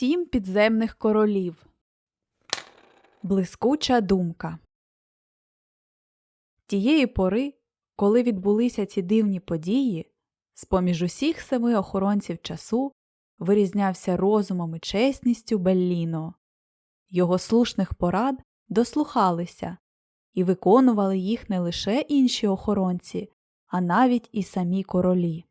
Сім підземних королів. Блискуча думка. Тієї пори, коли відбулися ці дивні події, з-поміж усіх семи охоронців часу вирізнявся розумом і чесністю Белліно. Його слушних порад дослухалися і виконували їх не лише інші охоронці, а навіть і самі королі.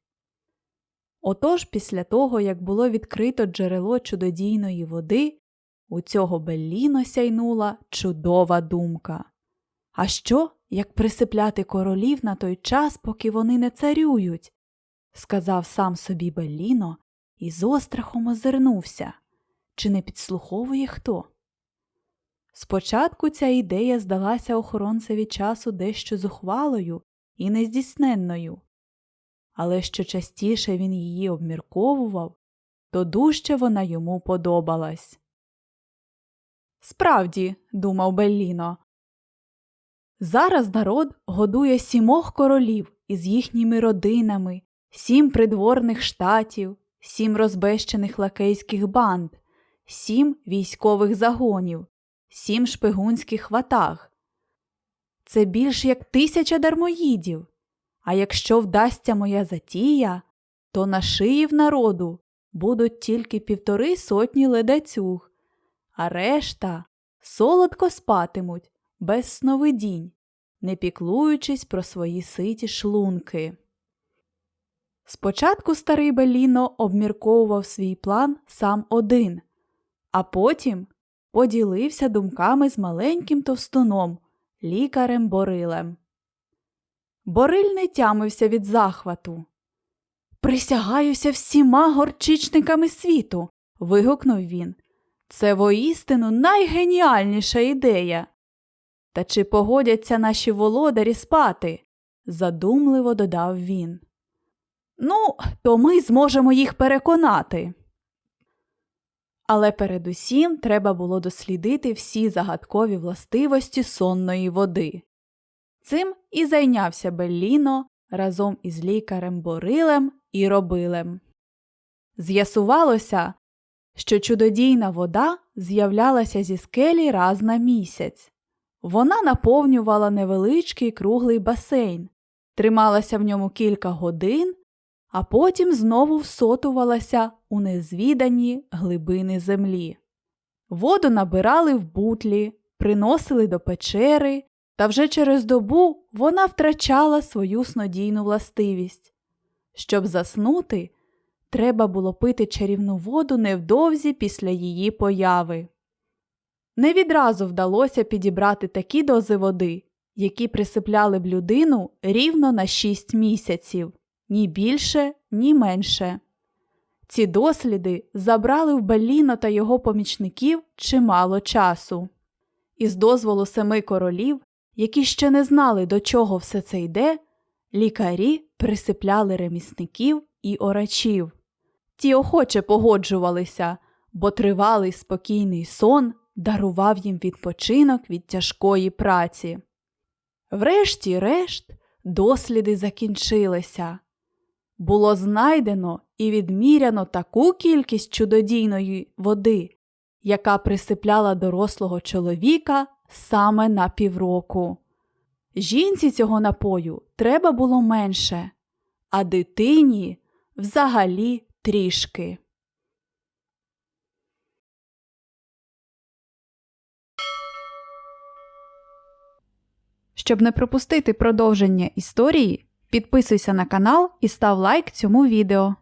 Отож, після того, як було відкрито джерело чудодійної води, у цього Белліно сяйнула чудова думка. А що, як присипляти королів на той час, поки вони не царюють? сказав сам собі Белліно і з острахом озирнувся. Чи не підслуховує хто? Спочатку ця ідея здалася охоронцеві часу дещо зухвалою і нездійсненною, але що частіше він її обмірковував, то дужче вона йому подобалась. Справді, думав Белліно, зараз народ годує сімох королів із їхніми родинами, сім придворних штатів, сім розбещених лакейських банд, сім військових загонів, сім шпигунських ватаг. Це більш як тисяча дармоїдів. А якщо вдасться моя затія, то на шиї в народу будуть тільки півтори сотні ледацюг, а решта солодко спатимуть без сновидінь, не піклуючись про свої ситі шлунки. Спочатку старий Беліно обмірковував свій план сам один, а потім поділився думками з маленьким товстуном, лікарем Борилем. Бориль не тямився від захвату. Присягаюся всіма горчичниками світу. вигукнув він. Це воістину найгеніальніша ідея. Та чи погодяться наші володарі спати? задумливо додав він. Ну, то ми зможемо їх переконати. Але передусім треба було дослідити всі загадкові властивості сонної води. Цим і зайнявся Белліно разом із лікарем Борилем і Робилем. З'ясувалося, що чудодійна вода з'являлася зі скелі раз на місяць. Вона наповнювала невеличкий круглий басейн, трималася в ньому кілька годин, а потім знову всотувалася у незвідані глибини землі. Воду набирали в бутлі, приносили до печери, та вже через добу вона втрачала свою снодійну властивість. Щоб заснути, треба було пити чарівну воду невдовзі після її появи. Не відразу вдалося підібрати такі дози води, які присипляли б людину рівно на 6 місяців, ні більше, ні менше. Ці досліди забрали в Белліно та його помічників чимало часу. Із дозволу семи королів, які ще не знали, до чого все це йде, лікарі присипляли ремісників і орачів. Ті охоче погоджувалися, бо тривалий спокійний сон дарував їм відпочинок від тяжкої праці. Врешті-решт, досліди закінчилися. Було знайдено і відміряно таку кількість чудодійної води, яка присипляла дорослого чоловіка саме на півроку. Жінці цього напою треба було менше, а дитині взагалі трішки. Щоб не пропустити продовження історії, підписуйся на канал і став лайк цьому відео.